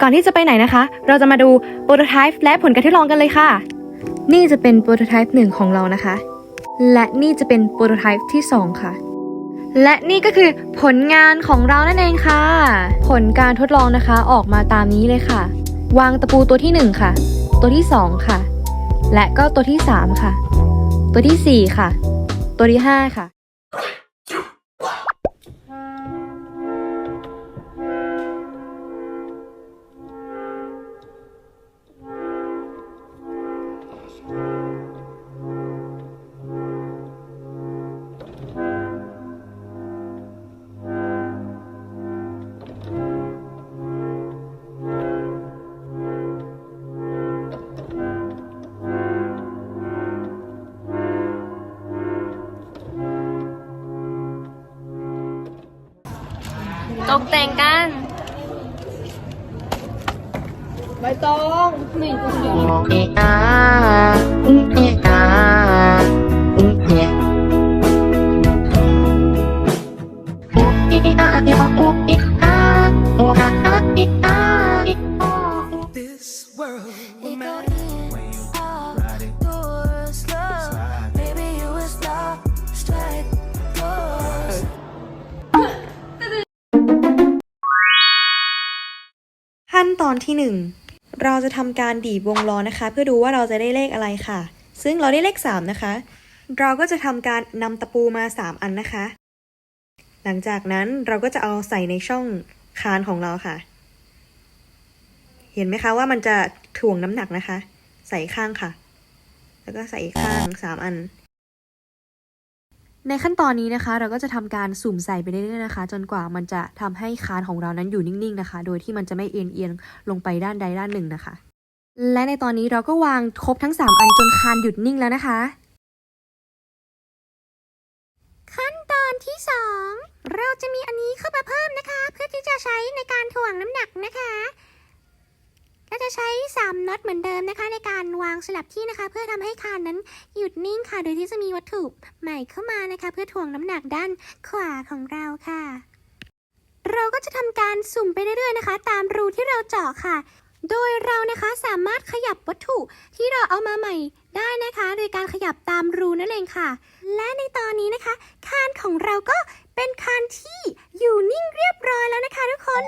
ก่อนที่จะไปไหนนะคะ เราจะมาดูโปรโตไทป์และผลการทดลองกันเลยค่ะ นี่จะเป็นโปรโตไทป์หนึ่งของเรานะคะ และนี่จะเป็นโปรโตไทป์ที่สองค่ะ และนี่ก็คือผลงานของเรานั่นเองค่ะ ผลการทดลองนะคะออกมาตามนี้เลยค่ะ วางตะปูตัวที่หนึ่งค่ะ ตัวที่สองค่ะ และก็ตัวที่สามค่ะ ตัวที่สี่ค่ะ ตัวที่ห้าค่ะ ตกแต่งกันใบตองหนึ่งคนเดียวเอะอาอุเอะอาอุเอะอุเอะอาอุเอะอาอุเอะอาอุเอะอาอุเอะอา ตอนที่ 1 เราจะทำการดีบวงล้อนะคะ เพื่อดูว่าเราจะได้เลขอะไรค่ะ ซึ่งเราได้เลข 3 นะคะ เราก็จะทำการนำตะปูมา 3 อันนะคะ หลังจากนั้นเราก็จะเอาใส่ในช่องคานของเราค่ะ เห็นไหมคะว่ามันจะถ่วงน้ำหนักนะคะ ใส่ข้างค่ะ แล้วก็ใส่อีกข้าง 3 อัน ในขั้นตอนนี้นะคะ เราก็จะทำการสุ่มใส่ไปเรื่อยๆนะคะ จนกว่ามันจะทำให้คานของเรานั้นอยู่นิ่งๆนะคะ โดยที่มันจะไม่เอียงเอียงๆลงไปด้านใดด้านหนึ่งนะคะ และในตอนนี้เราก็วางครบทั้ง 3 อันจนคานหยุดนิ่งแล้วนะคะ ขั้นตอนที่ 2 เราจะมีอันนี้เข้ามาเพิ่มนะคะ เพื่อที่จะใช้ในการถ่วงน้ำหนักนะคะ เราจะใช้ 3น็อตเหมือนเดิมนะคะ ในการวางสลับที่นะคะ เพื่อทำให้คานนั้นหยุดนิ่งค่ะ โดยที่จะมีวัตถุใหม่เข้ามานะคะ เพื่อถ่วงน้ำหนักด้านขวาของเราค่ะ เราก็จะทำการสุ่มไปเรื่อยๆนะคะ ตามรูที่เราเจาะค่ะ โดยเรานะคะสามารถขยับวัตถุที่เราเอามาใหม่ได้นะคะ โดยการขยับตามรูนั่นเองค่ะ และในตอนนี้นะคะคานของเราก็เป็นคานที่อยู่นิ่งเรียบร้อยแล้วนะคะทุกคน